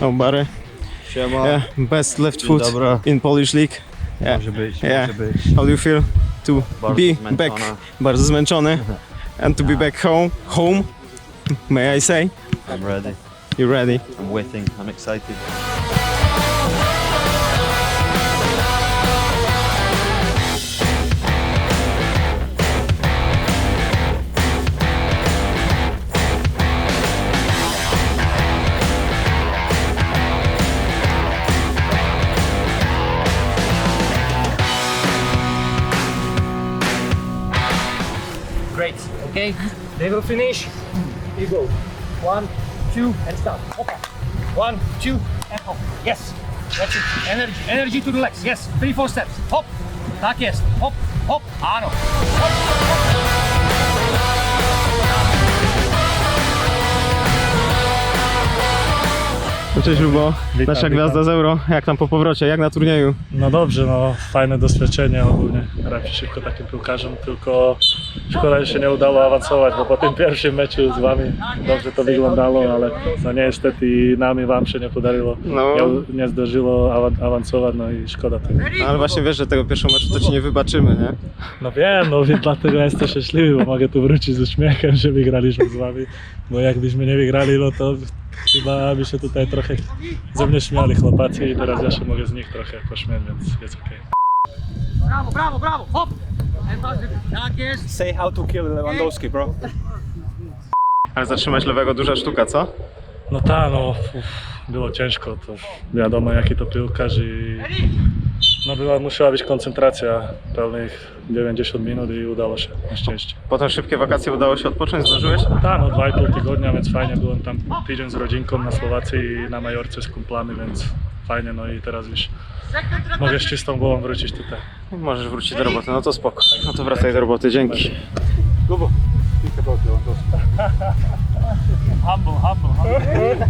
Barry. Siema. Yeah, best left Dzień foot dobry. in Polish league. Yeah. Może być, Yeah. może być. How do you feel to Bardzo be zmęczony. back? Bardzo zmęczony. And to be back home. Home. May I say? I'm ready. You ready? I'm waiting. I'm excited. Great. Okay. They will finish. You go. One, two, and stop. Okay. One, two, and hop. Yes. That's it. Energy. Energy to the legs. Yes. Three, four steps. Hop. Tak jest. Hop. Hop. Áno. No Cześć Lubo, Witam, nasza witam. gwiazda z Euro. Jak tam po powrocie, jak na turnieju? No dobrze, no fajne doświadczenie ogólnie. Gram przeciwko takim piłkarzom, tylko szkoda, że się nie udało awansować, bo po tym pierwszym meczu z wami dobrze to wyglądało, ale no niestety nam i wam się nie podarilo. No. Nie, nie awa- awansować, no i szkoda tego. No, ale właśnie wiesz, że tego pierwszego meczu to ci nie wybaczymy, nie? No wiem, no więc dlatego jestem szczęśliwy, bo mogę tu wrócić z uśmiechem, że wygraliśmy z wami, bo jakbyśmy nie wygrali, no to chyba by się tutaj trochę ze mnie śmiali chłopacy i teraz ja się mogę z nich trochę pośmiać, więc jest okej. Brawo, brawo, brawo. Hop. Tak jest. say how to kill Lewandowski, bro. Ale zatrzymać lewego duża sztuka, co? No tak, no uff, było ciężko, to wiadomo jaki to piłkarz i no była, musiała być koncentracja pełnych 90 minut i udało się, na szczęście. Potem szybkie wakacje udało się odpocząć, zdążyłeś? Tak, no 2,5 tygodnia, więc fajnie, byłem tam tydzień z rodzinką na Słowacji i na Majorce z kumplami, więc fajnie, no i teraz już mogę z czystą głową wrócić tutaj. Możesz wrócić do roboty, no to spoko. No to wracaj do roboty, dzięki. Humble, humble, humble.